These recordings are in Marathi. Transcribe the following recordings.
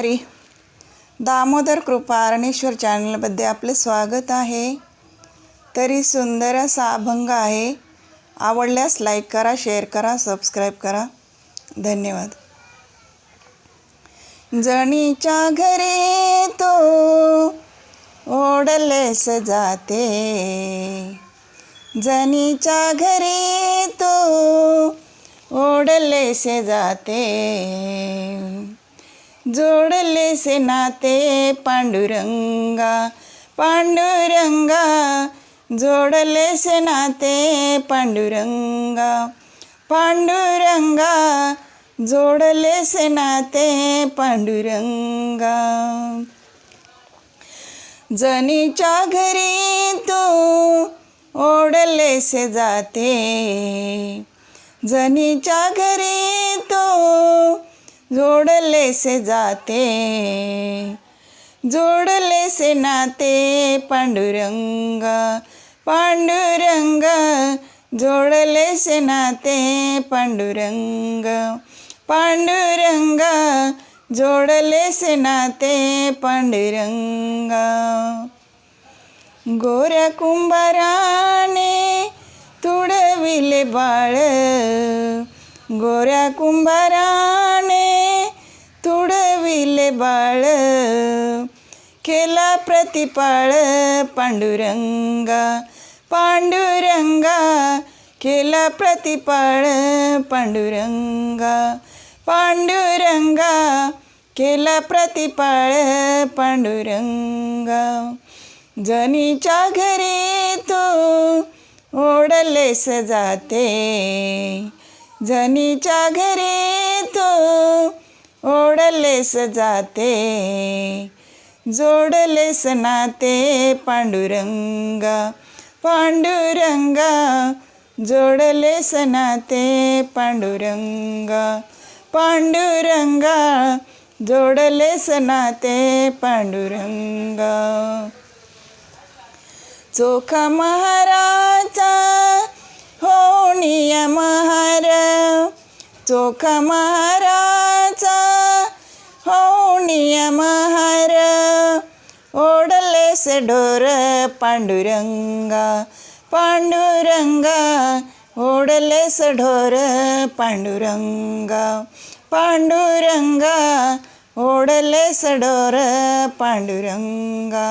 हरी. दामोदर कृपा अरणेश्वर चॅनलमध्ये आपले स्वागत आहे. तरी सुंदर असा अभंग आहे. आवडल्यास लाईक करा शेअर करा सबस्क्राईब करा. धन्यवाद. जणीच्या घरी तो ओढलेस जाते. जनीच्या घरी तो ओढलेस जाते. जोडलेसे नाते पांडुरंगा पांडुरंगा जोडलेसे नाते पांडुरंगा पांडुरंगा जोडलेसे नाते पांडुरंगा. जनीच्या घरी तू ओढलेसे जाते जनीच्या घरी तो जोडलेसे जाते जोडलेसे नाते पांडुरंगा पांडुरंग जोडलेसे नाते पांडुरंग पांडुरंग जोडलेसे नाते पांडुरंगा। गोऱ्या कुंभाराने तुडविले बाळ गोऱ्या कुंभारा तुडविले बाळ केला प्रतिपाळ पांडुरंगा पांडुरंगा केला प्रतिपाळ पांडुरंगा पांडुरंगा केला प्रतिपाळ पांडुरंगा जनीच्या घरी तो ओढलेस जाते जनीच्या घरी तो ओढलेस जाते जोडलेस नाते पांडुरंगा पांडुरंगा जोडलेस नाते पांडुरंगा पांडुरंगा जोडलेस नाते पांडुरंगा. चोखा महाराजा हो महार चोखा महाराज हो महार ओढलेस ढोर पांडुरंगा पांडुरंगा ओढलेस ढोर पांडुरंगा पांडुरंगा ओढलेस ढोर पांडुरंगा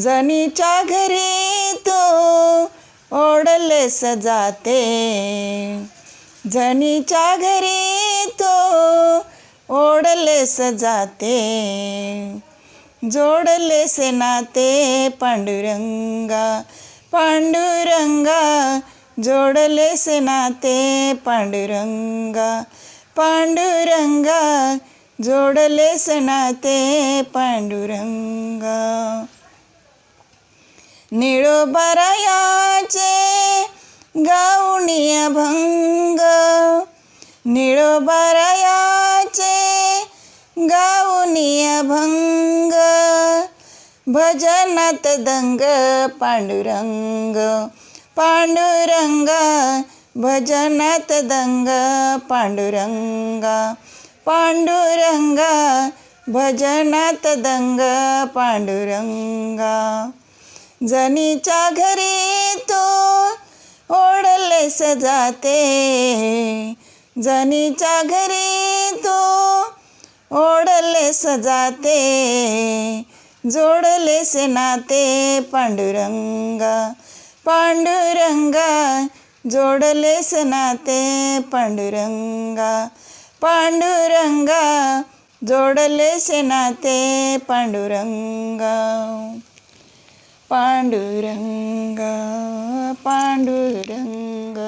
जनीच्या घरी तो ओढलेस जाते जनीच्या घरी तो ओढलेस जाते जोडलेस नाते पांडुरंगा पांडुरंगा जोडलेस नाते पांडुरंगा पांडुरंगा जोडलेस नाते पांडुरंगा. निळोबरायाचे गावणी अभंग बरयाचे गाऊणी अभंग भजनात दंग पांडुरंग पांडुरंग भजनात दंग पांडुरंगा पांडुरंगा भजनात दंग पांडुरंगा. जनीच्या घरी तो ओढलेस जाते जनीच्या घरी तो सजाते जोडले से नाते पांडुरंगा पांडुरंगा से नाते पांडुरंगा पांडुरंगा से नाते पांडुरंगा पांडुरंगा पांडुरंग.